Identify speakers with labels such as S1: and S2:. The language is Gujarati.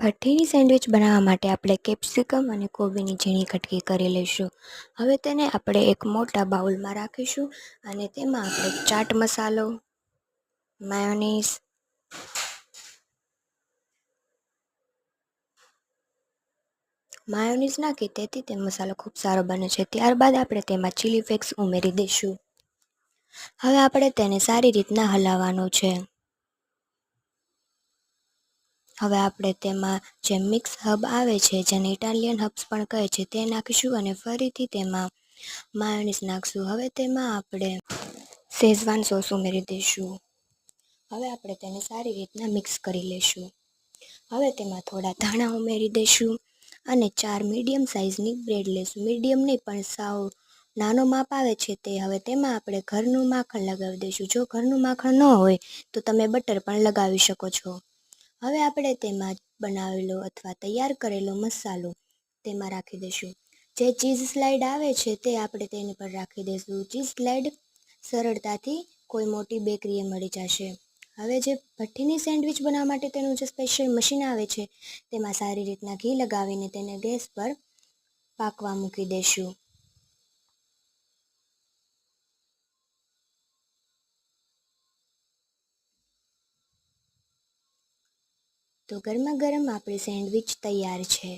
S1: ભઠ્ઠીની સેન્ડવિચ બનાવવા માટે આપણે કેપ્સિકમ અને કોબીની ઝીણી કટકી કરી લઈશું. હવે તેને આપણે એક મોટા બાઉલમાં રાખીશું અને તેમાં આપણે ચાટ મસાલો, માયોનીઝ માયોનીઝ નાખી તેથી તે મસાલો ખૂબ સારો બને છે. ત્યારબાદ આપણે તેમાં ચીલી ફ્લેક્સ ઉમેરી દઈશું. હવે આપણે તેને સારી રીતના હલાવવાનું છે. હવે આપણે તેમાં જે મિક્સ હબ આવે છે, જેને ઇટાલિયન હબ્સ પણ કહે છે, તે નાખીશું અને ફરીથી તેમાં માયોનીઝ નાખશું. હવે તેમાં આપણે શેઝવાન સોસ ઉમેરી દઈશું. હવે આપણે તેને સારી રીતના મિક્સ કરી લઈશું. હવે તેમાં થોડા ધાણા ઉમેરી દઈશું અને ચાર મીડિયમ સાઇઝની બ્રેડ લઈશું. મીડિયમ નહીં પણ સાવ નાનો માપ આવે છે તે હવે તેમાં આપણે ઘરનું માખણ લગાવી દઈશું. જો ઘરનું માખણ ન હોય, તો તમે બટર પણ લગાવી શકો છો. હવે આપણે તેમાં બનાવેલો અથવા તૈયાર કરેલો મસાલો તેમાં રાખી દઈશું. જે ચીઝ સ્લાઇડ આવે છે તે આપણે તેની પર રાખી દઈશું. ચીઝ સ્લાઇડ સરળતાથી કોઈ મોટી બેકરીએ મળી જશે. હવે જે ભઠ્ઠીની સેન્ડવિચ બનાવવા માટે તેનું જે સ્પેશિયલ મશીન આવે છે તેમાં સારી રીતના ઘી લગાવીને તેને ગેસ પર પાકવા મૂકી દઈશું. તો ગરમા ગરમ આપણી સેન્ડવિચ તૈયાર છે.